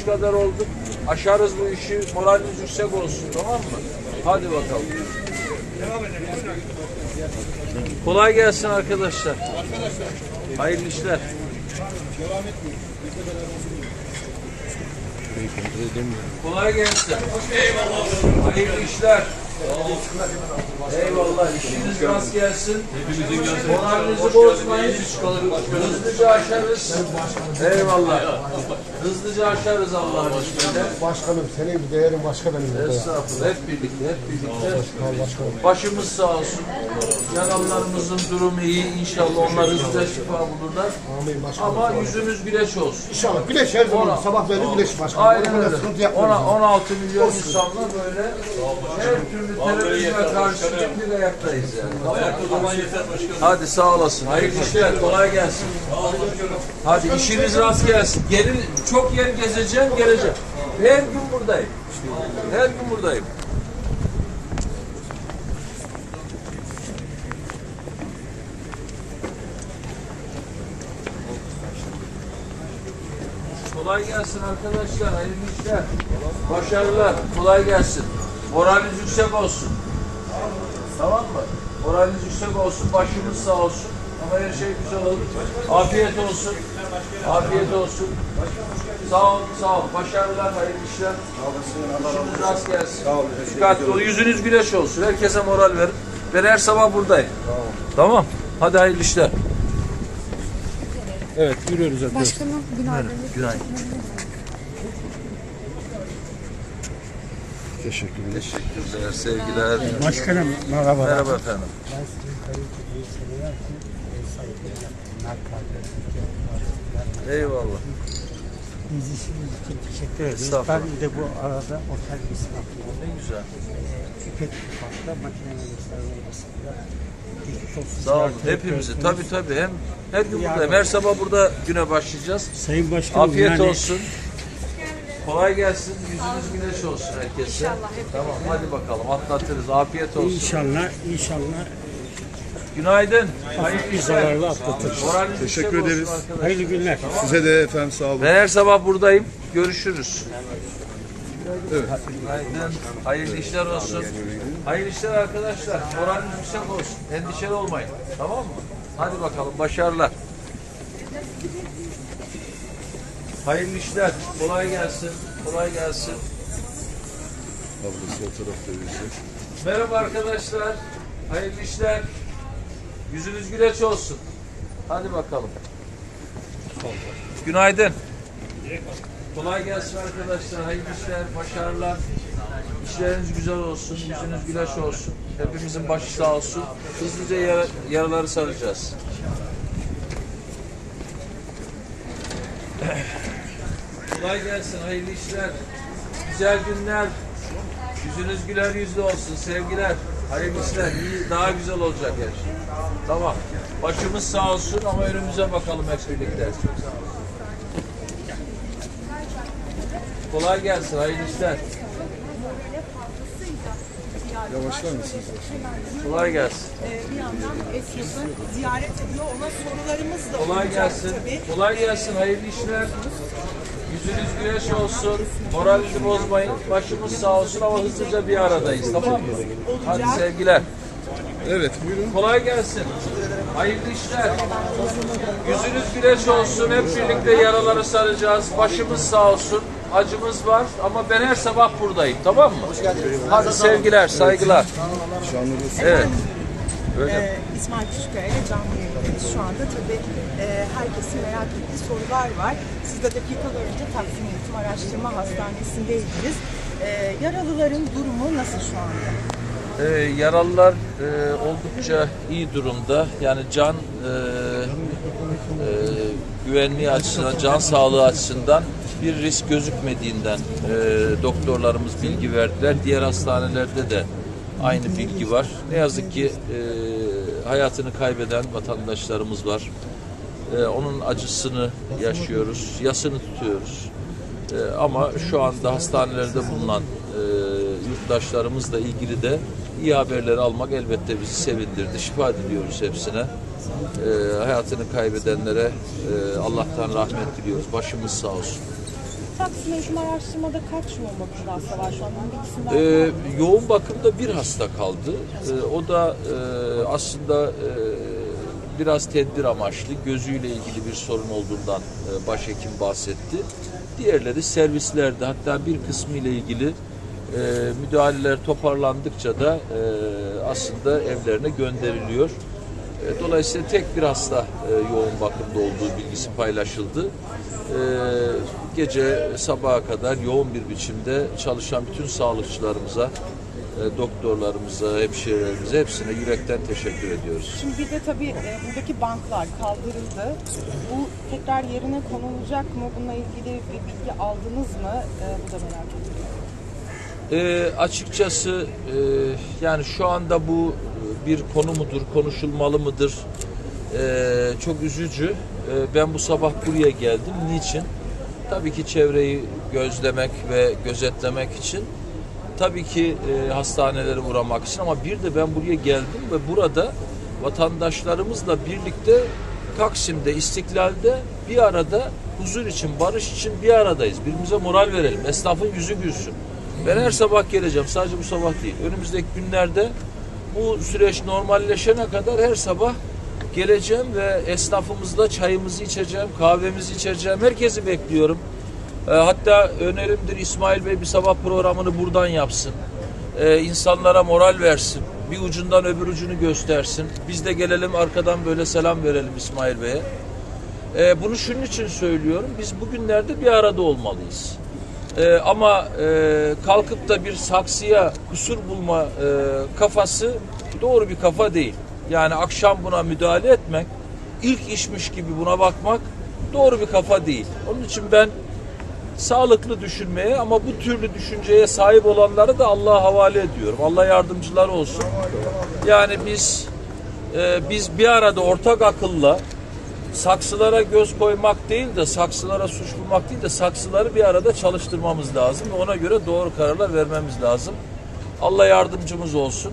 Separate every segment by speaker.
Speaker 1: aşmış kadar olduk. Aşarız bu işi. Moraliniz yüksek olsun tamam mı? Hadi bakalım. Kolay gelsin arkadaşlar. Hayırlı işler. Kolay gelsin. Eyvallah. Hayırlı işler. Eyvallah. İşiniz rast gelsin. Moralinizi bozmayın. Hızlıca aşarız. Eyvallah. Hızlıca aşarız Allah'ın izniyle.
Speaker 2: Başkanım senin bir değerin başka benim.
Speaker 1: Estağfurullah. Hep birlikte, hep birlikte. Başımız sağ olsun. Yaralılarımızın durumu iyi. İnşallah onlar hızlıca şifa bulurlar.
Speaker 2: Amin başkanım.
Speaker 1: Ama yüzümüz güneş olsun.
Speaker 2: İnşallah güneş her zaman
Speaker 1: Ona-
Speaker 2: sabah belli güneş başkanım.
Speaker 1: Aynen
Speaker 2: Ona
Speaker 1: öyle.
Speaker 2: sıkıntı yapmıyoruz.
Speaker 1: Ona, 16 milyon insanla böyle her türlü terörizme karşı bir ayaktayız yani. Hadi sağ olasın. Hayırlı işler. Kolay gelsin. Hadi işiniz rast gelsin. Gelin, çok yer gezeceğim, geleceğim. Her gün buradayım. Her gün buradayım. Kolay gelsin arkadaşlar. Hayırlı işler. Başarılar. Kolay gelsin. Moraliniz yüksek olsun. Tamam mı? Moraliniz yüksek olsun. Başımız sağ olsun. Ama her şey güzel olur. Afiyet olsun. Afiyet olsun. Sağ ol, sağ ol. Başarılar, hayırlı işler. İşiniz rast gelsin. Dikkatli olun. Yüzünüz güneş olsun. Herkese moral verin. Ben her sabah buradayım. Tamam. Hadi hayırlı işler. Evet, yürüyoruz.
Speaker 3: Başkanım günaydın.
Speaker 1: Günaydın.
Speaker 2: Teşekkürler.
Speaker 1: Teşekkürler, sevgiler.
Speaker 4: Başkanım merhaba.
Speaker 1: Merhaba efendim.
Speaker 4: Ben sizin ev
Speaker 1: Eyvallah.
Speaker 4: Biz işimiz için teşekkür ederiz. Ben de bu arada otel misafirlerine
Speaker 1: Ne güzel.
Speaker 4: tüket farklı makine mühendislerine basında geçmiş olsun.
Speaker 1: Sağ olun. Hepimizi. Tabii tabii. Hem her gün buradayım. Her sabah burada güne başlayacağız.
Speaker 4: Sayın Başkanım
Speaker 1: Afiyet
Speaker 4: yani
Speaker 1: olsun. Kolay gelsin. Yüzünüz güneş olsun herkese. Tamam hadi bakalım atlatırız. Afiyet olsun.
Speaker 4: inşallah inşallah
Speaker 1: Günaydın.
Speaker 4: hafif bir zararlı atlatırız.
Speaker 1: Moraliniz
Speaker 5: Teşekkür
Speaker 1: yüksek olsun
Speaker 5: ederiz.
Speaker 1: arkadaşlar.
Speaker 4: Hayırlı günler.
Speaker 5: Size de efendim sağ olun.
Speaker 1: Ben her sabah buradayım. Görüşürüz. Günaydın. Hayırlı işler olsun. Hayırlı işler arkadaşlar. Moraliniz yüksek olsun. Endişeli olmayın. Tamam mı? Hadi bakalım. Başarılar. Hayırlı işler. Kolay gelsin. Kolay gelsin.
Speaker 5: Ablası o tarafta yürüyecek.
Speaker 1: Merhaba arkadaşlar. Hayırlı işler. Yüzünüz güleç olsun. Hadi bakalım. Günaydın. Kolay gelsin arkadaşlar. Hayırlı işler, başarılar. İşleriniz güzel olsun, yüzünüz güleç olsun. Hepimizin başı sağ olsun. Hızlıca yara- yaraları saracağız. Kolay gelsin, hayırlı işler. Güzel günler. Yüzünüz güler yüzlü olsun. Sevgiler. Hayırlı işler. İyi, daha güzel olacak her şey. Tamam. Başımız sağ olsun ama önümüze bakalım hep birlikte. Kolay gelsin. Hayırlı işler.
Speaker 5: Yavaşlar mısınız?
Speaker 1: Kolay gelsin.
Speaker 6: Ee, bir yandan esnafı ziyaret ediyor. Ona sorularımız da
Speaker 1: Kolay
Speaker 6: olacak
Speaker 1: gelsin.
Speaker 6: tabii.
Speaker 1: Kolay gelsin. Hayırlı işler. Yüzünüz güneş olsun. Moralinizi bozmayın. Başımız sağ olsun ama hızlıca bir aradayız. Tamam mı? Hadi sevgiler.
Speaker 5: Evet buyurun.
Speaker 1: Kolay gelsin. Hayırlı işler. Yüzünüz güneş olsun. Hep birlikte yaraları saracağız. Başımız sağ olsun. Acımız var ama ben her sabah buradayım. Tamam mı? Hadi sevgiler, saygılar.
Speaker 5: Şanlıurfa.
Speaker 1: Evet.
Speaker 6: Ee, İsmail Küçükkaya ile canlı yayındayız şu anda. Tabii e, herkesin merak ettiği sorular var. Siz de dakikalar önce Taksim Eğitim Araştırma Hastanesi'ndeydiniz. Ee, yaralıların durumu nasıl şu anda?
Speaker 1: Ee, yaralılar e, oldukça iyi durumda. Yani can e, e, güvenliği açısından, can sağlığı açısından bir risk gözükmediğinden e, doktorlarımız bilgi verdiler. Diğer hastanelerde de aynı bilgi var. Ne yazık ki e, hayatını kaybeden vatandaşlarımız var. E, onun acısını yaşıyoruz, yasını tutuyoruz. E, ama şu anda hastanelerde bulunan e, yurttaşlarımızla ilgili de iyi haberleri almak elbette bizi sevindirdi. Şifa diliyoruz hepsine. E, hayatını kaybedenlere e, Allah'tan rahmet diliyoruz. Başımız sağ olsun.
Speaker 6: Taksim Eğitim Araştırma'da kaç yoğun bakımda hasta var şu an?
Speaker 1: Ee, yoğun bakımda bir hasta kaldı. Ee, o da e, aslında e, biraz tedbir amaçlı gözüyle ilgili bir sorun olduğundan e, başhekim bahsetti. Diğerleri servislerde hatta bir kısmı ile ilgili e, müdahaleler toparlandıkça da e, aslında evlerine gönderiliyor. E, Dolayısıyla tek bir hasta e, yoğun bakımda olduğu bilgisi paylaşıldı. E, Gece sabaha kadar yoğun bir biçimde çalışan bütün sağlıkçılarımıza, doktorlarımıza, hemşirelerimize hepsine yürekten teşekkür ediyoruz.
Speaker 6: Şimdi bir de tabii buradaki banklar kaldırıldı. Bu tekrar yerine konulacak mı? Bununla ilgili bir bilgi aldınız mı? Bu da merak ediyorum.
Speaker 1: E, açıkçası e, yani şu anda bu bir konu mudur, konuşulmalı mıdır? E, çok üzücü. E, ben bu sabah buraya geldim. Niçin? Tabii ki çevreyi gözlemek ve gözetlemek için. Tabii ki e, hastanelere uğramak için ama bir de ben buraya geldim ve burada vatandaşlarımızla birlikte Taksim'de, İstiklal'de bir arada huzur için, barış için bir aradayız. Birbirimize moral verelim. Esnafın yüzü gülsün. Ben her sabah geleceğim. Sadece bu sabah değil. Önümüzdeki günlerde bu süreç normalleşene kadar her sabah geleceğim ve esnafımızla çayımızı içeceğim, kahvemizi içeceğim. Herkesi bekliyorum. E, hatta önerimdir İsmail Bey bir sabah programını buradan yapsın. E, insanlara moral versin. Bir ucundan öbür ucunu göstersin. Biz de gelelim arkadan böyle selam verelim İsmail Bey'e. E, bunu şunun için söylüyorum. Biz bugünlerde bir arada olmalıyız. E, ama e, kalkıp da bir saksıya kusur bulma e, kafası doğru bir kafa değil. Yani akşam buna müdahale etmek, ilk işmiş gibi buna bakmak doğru bir kafa değil. Onun için ben sağlıklı düşünmeye ama bu türlü düşünceye sahip olanları da Allah'a havale ediyorum. Allah yardımcıları olsun. Yani biz e, biz bir arada ortak akılla saksılara göz koymak değil de saksılara suç bulmak değil de saksıları bir arada çalıştırmamız lazım ve ona göre doğru kararlar vermemiz lazım. Allah yardımcımız olsun.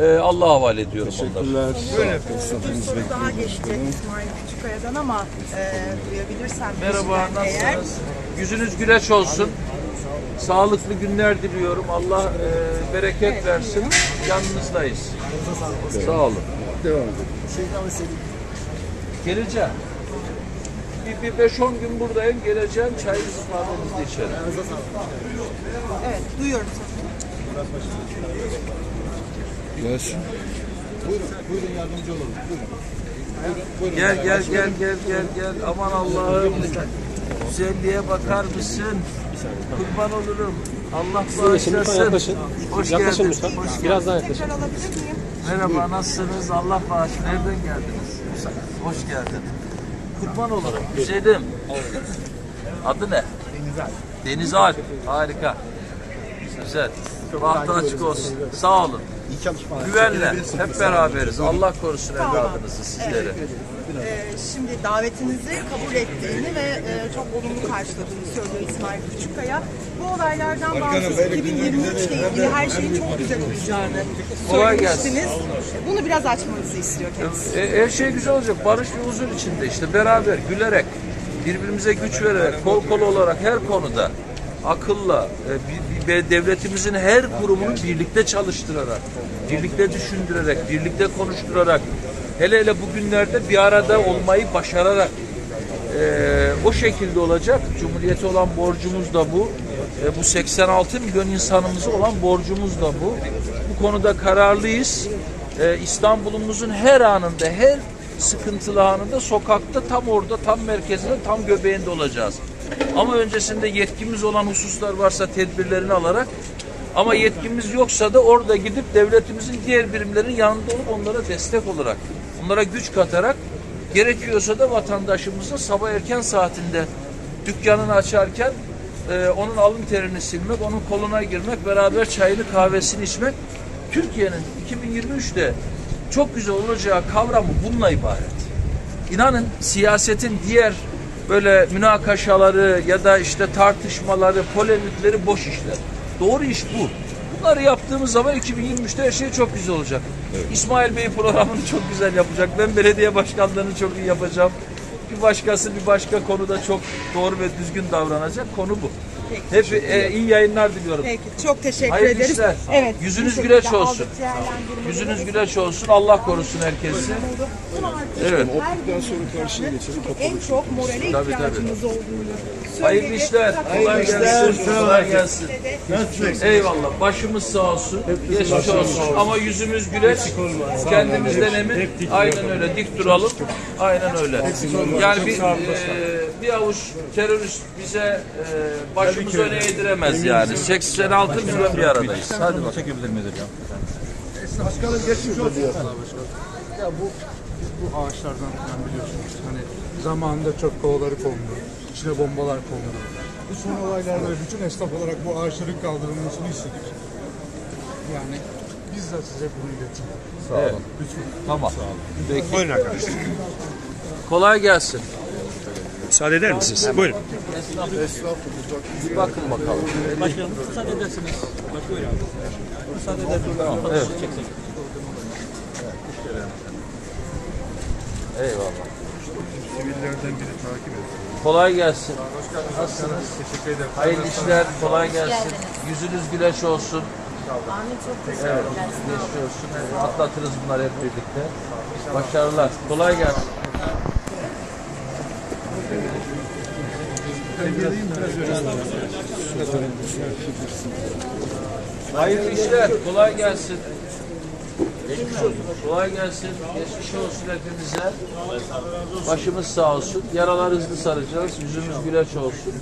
Speaker 1: E, Allah'a havale ediyorum.
Speaker 5: Teşekkürler.
Speaker 6: Bir soru daha geçecek İsmail Küçükkaya'dan ama e, duyabilirsem
Speaker 1: Merhaba,
Speaker 6: bizden eğer.
Speaker 1: nasılsınız? Yüzünüz güleç olsun. Sağlıklı günler diliyorum. Allah e, bereket versin. Yanınızdayız. Sağ olun.
Speaker 5: Devam edelim.
Speaker 1: Geleceğim. Bir, bir 5-10 gün buradayım. Geleceğim. Çayınızı kahvenizi içerim.
Speaker 6: Evet, duyuyorum.
Speaker 5: Gelsin.
Speaker 1: Gel gel gel gel gel gel. Aman Allah'ım. Güzelliğe bakar mısın? Kurban olurum. Allah bağışlasın. Hoş geldin. Hoş geldin.
Speaker 3: Biraz daha yaklaş.
Speaker 6: Tekrar alabilir miyim?
Speaker 1: Merhaba, nasılsınız? Allah bağışlasın. Nereden geldiniz? Hoş geldin. Kurban olurum. Güzelim. Adı ne? Denizalp. Denizalp. Harika. Güzel. Bahtı açık olsun. Sağ olun.
Speaker 2: İyi çalışmalar.
Speaker 1: Güvenle. Hep beraberiz. Allah korusun evladınızı sizleri.
Speaker 6: Ee, şimdi davetinizi kabul ettiğini ve e, çok olumlu karşıladığını söylüyor İsmail Küçükkaya. Bu olaylardan bağımsız 2023 ile ilgili her şeyin çok güzel olacağını
Speaker 1: Kolay gelsin.
Speaker 6: söylemiştiniz. Bunu biraz açmanızı istiyor kendisi.
Speaker 1: E, her şey güzel olacak. Barış ve huzur içinde işte beraber gülerek, birbirimize güç vererek, kol kol olarak her konuda akılla, e, bir- devletimizin her kurumunu birlikte çalıştırarak, birlikte düşündürerek, birlikte konuşturarak, hele hele bugünlerde bir arada olmayı başararak e, o şekilde olacak. Cumhuriyete olan borcumuz da bu. E, bu 86 milyon insanımıza olan borcumuz da bu. Bu konuda kararlıyız. E, İstanbul'umuzun her anında, her sıkıntılı anında sokakta tam orada, tam merkezinde, tam göbeğinde olacağız. Ama öncesinde yetkimiz olan hususlar varsa tedbirlerini alarak ama yetkimiz yoksa da orada gidip devletimizin diğer birimlerinin yanında olup onlara destek olarak, onlara güç katarak Gerekiyorsa da vatandaşımızın sabah erken saatinde dükkanını açarken e, onun alın terini silmek, onun koluna girmek, beraber çayını kahvesini içmek Türkiye'nin 2023'te çok güzel olacağı kavramı bununla ibaret. İnanın siyasetin diğer böyle münakaşaları ya da işte tartışmaları, polemikleri boş işler. Doğru iş bu. Bunları yaptığımız zaman 2023'te her şey çok güzel olacak. İsmail Bey programını çok güzel yapacak. Ben belediye başkanlığını çok iyi yapacağım. Bir başkası bir başka konuda çok doğru ve düzgün davranacak. Konu bu.
Speaker 6: Peki.
Speaker 1: Hep e, iyi yayınlar diliyorum.
Speaker 6: Peki çok teşekkür
Speaker 1: Hayırlı
Speaker 6: ederiz.
Speaker 1: işler.
Speaker 6: Evet.
Speaker 1: Yüzünüz güleç olsun. Yüzünüz güleç olsun. Allah korusun herkesi. Evet.
Speaker 5: Okuduktan sonra karşıya geçelim.
Speaker 6: En çok morale
Speaker 1: Tabii,
Speaker 6: ihtiyacımız olduğunu
Speaker 1: Hayırlı işler. Kolay
Speaker 2: işler.
Speaker 1: gelsin. Kolay gelsin. Eyvallah. Başımız sağ olsun. Geçmiş olsun. Ama yüzümüz güleç. Kendimizden emin. Aynen öyle. Dik duralım. Aynen öyle. Yani bir, e, bir avuç terörist bize e, başımızı öne eğdiremez yani. 86 milyon bir aradayız. Hadi bakalım.
Speaker 2: Başkanım geçmiş olsun.
Speaker 3: Ya bu biz bu ağaçlardan falan biliyorsunuz. Hani zamanında çöp kovaları kondu. içine bombalar kondu. Bu son olaylarda bütün esnaf olarak bu ağaçların kaldırılmasını istedik. Yani biz de size bunu iletelim.
Speaker 1: Sağ olun. Tamam. Peki. Buyurun arkadaşlar. Kolay gelsin.
Speaker 7: Müsaade eder misiniz? Buyurun.
Speaker 1: Bir bakın bakalım.
Speaker 7: Başkanım müsaade edersiniz. Bak buyurun. Müsaade edersiniz.
Speaker 1: Evet. Eyvallah.
Speaker 3: Sivillerden biri takip etsin.
Speaker 1: Kolay gelsin. Nasılsınız?
Speaker 3: Teşekkür ederim.
Speaker 1: Hayırlı işler, kolay gelsin. Yüzünüz güleç olsun.
Speaker 8: Amin çok
Speaker 1: Evet,
Speaker 8: teşekkürler.
Speaker 1: geçmiş olsun. Evet, Atlatırız bunları hep birlikte. Başarılar. Kolay gelsin. Hayırlı işler, kolay gelsin. Geçmiş olsun. Kolay gelsin. Geçmiş olsun hepimize. Başımız sağ olsun. Yaralar hızlı saracağız. Yüzümüz güleç olsun.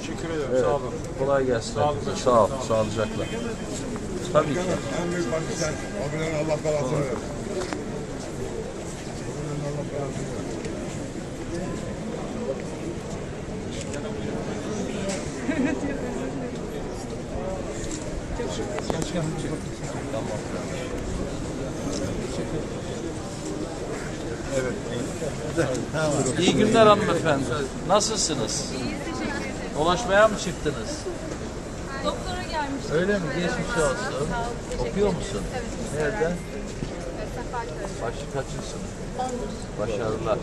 Speaker 3: Teşekkür ederim.
Speaker 1: Evet.
Speaker 3: Sağ olun.
Speaker 1: Kolay gelsin. hepinize. Sağ ol. Sağlıcakla. Tabii ki.
Speaker 2: En büyük parti sen. Abilerin Allah belasını versin.
Speaker 1: İyi günler hanımefendi. Nasılsınız? Dolaşmaya mı çıktınız?
Speaker 8: Doktora gelmiştim.
Speaker 1: Öyle mi? Geçmiş olsun. Okuyor musun? Nerede? Başı kaçıncısın? Başarılar.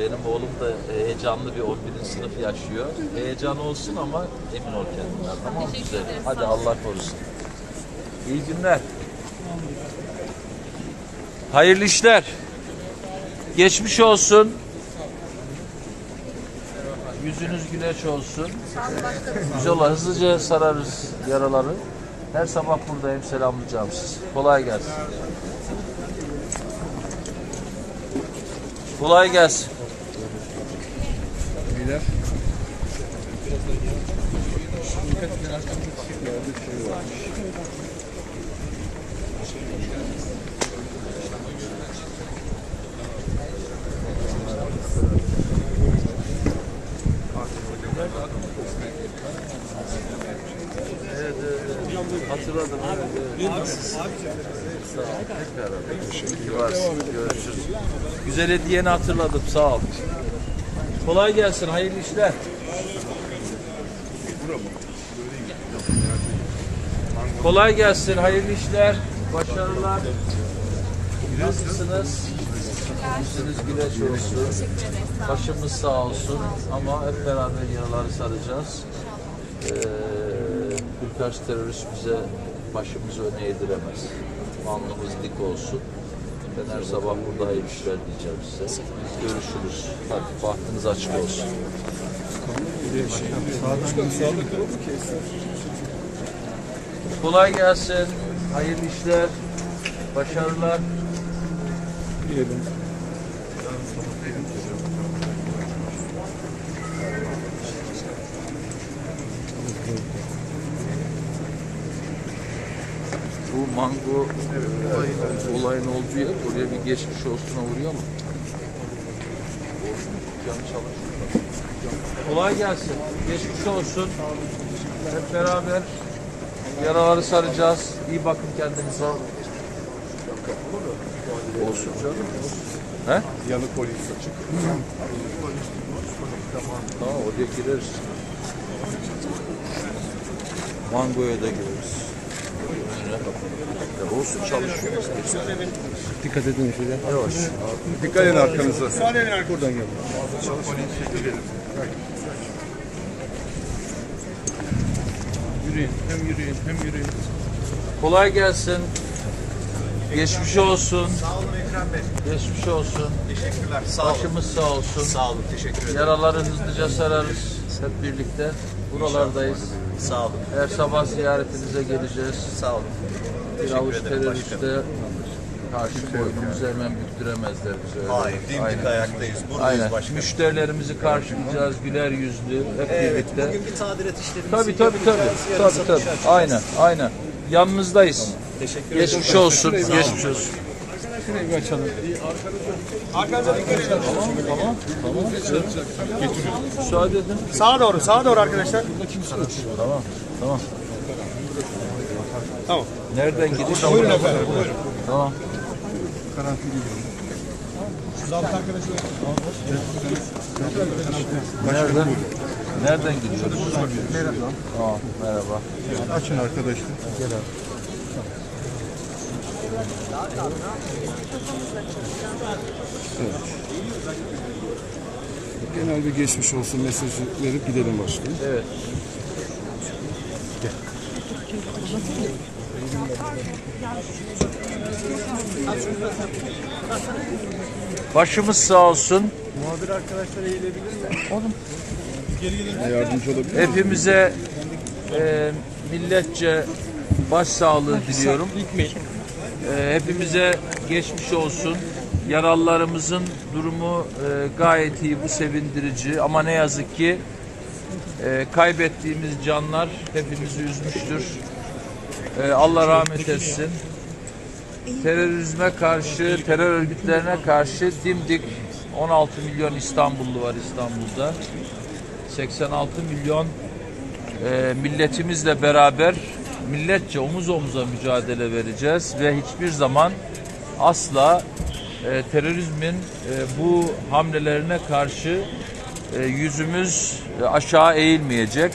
Speaker 1: Benim oğlum da heyecanlı bir 11. sınıf yaşıyor. Heyecan olsun ama emin ol kendinden. Tamam mı? Güzel. Hadi Allah korusun. İyi günler. Hayırlı işler. Geçmiş olsun. Yüzünüz güneş olsun. Güzel olur. Hızlıca sararız yaraları. Her sabah buradayım. Selamlayacağım sizi. Kolay gelsin. Kolay gelsin. Evet, evet, evet. Hatırladım. Evet, evet. Sağ ol. Tekrar abi. Görüşürüz. Güzel hediyeni hatırladım. Sağ ol. Kolay gelsin. Hayırlı işler. Kolay gelsin. Hayırlı işler. Başarılar. Nasılsınız? Yüzünüz güneş olsun. Başımız sağ olsun. Ama hep beraber yaraları saracağız. Ee, birkaç terörist bize başımızı öne eğdiremez. Alnımız dik olsun. Ben her sabah burada hayırlı işler diyeceğim size. Görüşürüz. Hadi bahtınız açık olsun. Kolay gelsin. Hayırlı işler. Başarılar. Bu mango olayın olduğu yer oraya bir geçmiş mu? Canı çalışıyor. Kolay gelsin. Geçmiş olsun. Hep beraber yaraları saracağız. İyi bakın kendinize. Olsun canım. He?
Speaker 2: Yanı polis açık.
Speaker 1: Tamam oraya gireriz. Mangoya da gireriz. Olsun çalışıyoruz.
Speaker 5: Dikkat edin şöyle.
Speaker 1: Yavaş.
Speaker 2: Dikkat edin arkanıza.
Speaker 5: Buradan gel.
Speaker 1: Yürüyün. Hem yürüyün hem yürüyün. Kolay gelsin. Geçmiş olsun.
Speaker 9: Sağ olun Ekrem Bey.
Speaker 1: Geçmiş olsun.
Speaker 9: Teşekkürler. Sağ olun.
Speaker 1: Başımız sağ olsun.
Speaker 9: Sağ olun. Teşekkür ederim.
Speaker 1: Yaraları hızlıca sararız hep birlikte. Buralardayız.
Speaker 9: Sağ olun.
Speaker 1: Her sabah ziyaretinize geleceğiz.
Speaker 9: Sağ olun.
Speaker 1: Bir avuç teröriste karşı boynumuzu hemen büktüremezler bize. öyle.
Speaker 9: Hayır. Dimdik
Speaker 1: Aynen.
Speaker 9: ayaktayız. Buradayız
Speaker 1: Aynen.
Speaker 9: başkanım.
Speaker 1: Müşterilerimizi karşılayacağız güler yüzlü hep
Speaker 9: Evet.
Speaker 1: birlikte.
Speaker 9: Bugün bir tadilat işlemimizi
Speaker 1: Tabii tabii tabii. Tabii tabii. Aynen aynen. Yanınızdayız.
Speaker 9: Teşekkür ederim.
Speaker 1: Geçmiş olsun. Geçmiş olsun.
Speaker 5: Şurayı bir açalım.
Speaker 1: Tamam tamam. Tamam. Müsaade edin.
Speaker 4: Sağa doğru, sağa doğru arkadaşlar.
Speaker 1: Tamam. Tamam.
Speaker 4: Tamam.
Speaker 1: Nereden gidiş? Buyurun efendim. Buyurun. Tamam. Nereden? Nereden gidiyoruz? Merhaba. Tamam, merhaba.
Speaker 5: Açın arkadaşlar. Genel bir geçmiş olsun mesajı verip gidelim başkanım.
Speaker 1: Evet. Başımız sağ olsun.
Speaker 4: Muhabir arkadaşlar eğilebilir mi?
Speaker 5: Yardımcı olabilir
Speaker 1: Hepimize e, milletçe başsağlığı diliyorum. E, hepimize geçmiş olsun. Yaralılarımızın durumu e, gayet iyi, bu sevindirici. Ama ne yazık ki e, kaybettiğimiz canlar hepimizi üzmüştür. E, Allah rahmet etsin. Terörizme karşı, terör örgütlerine karşı dimdik 16 milyon İstanbullu var İstanbul'da. 86 milyon milletimizle beraber milletçe omuz omuza mücadele vereceğiz ve hiçbir zaman asla e, terörizmin e, bu hamlelerine karşı e, yüzümüz e, aşağı eğilmeyecek.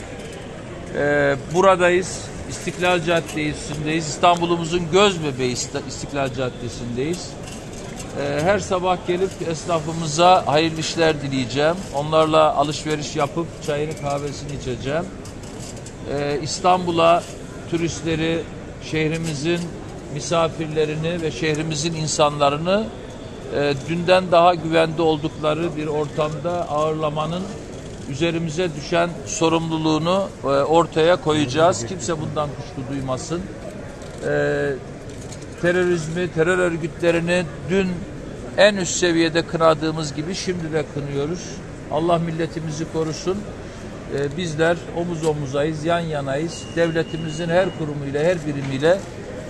Speaker 1: E, buradayız. İstiklal Caddesi'ndeyiz. İstanbul'umuzun göz bebeği İstiklal Caddesi'ndeyiz. Ee, Her sabah gelip esnafımıza hayırlı işler dileyeceğim. Onlarla alışveriş yapıp çayını kahvesini içeceğim. Ee, İstanbul'a turistleri, şehrimizin misafirlerini ve şehrimizin insanlarını e, dünden daha güvende oldukları bir ortamda ağırlamanın üzerimize düşen sorumluluğunu e, ortaya koyacağız. Kimse bundan kuşku duymasın. Ee, terörizmi, terör örgütlerini dün en üst seviyede kınadığımız gibi şimdi de kınıyoruz. Allah milletimizi korusun. Ee, bizler omuz omuzayız, yan yanayız. Devletimizin her kurumuyla, her birimiyle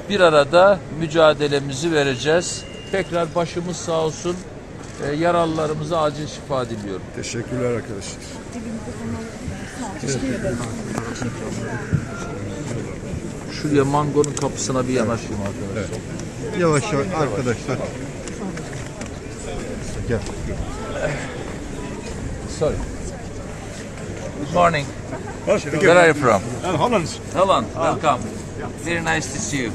Speaker 1: bir arada mücadelemizi vereceğiz. Tekrar başımız sağ olsun. Ee, yaralılarımıza acil şifa diliyorum.
Speaker 5: Teşekkürler arkadaşlar.
Speaker 1: Şuraya mangonun kapısına bir yanaşayım arkadaşlar.
Speaker 5: Yavaş yavaş arkadaşlar. Gel.
Speaker 1: Sorry. Good morning. Where are you from?
Speaker 5: Holland.
Speaker 1: Holland. Welcome. Very nice to see you.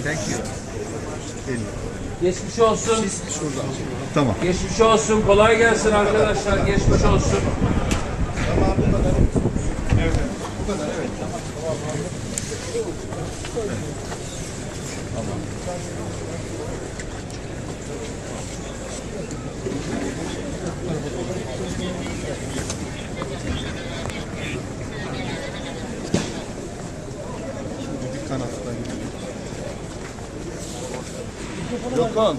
Speaker 1: Thank you. Geçmiş olsun.
Speaker 5: Tamam.
Speaker 1: Geçmiş olsun. Kolay gelsin arkadaşlar. Geçmiş olsun.
Speaker 5: Bir kanattan gidiyor. Gökhan.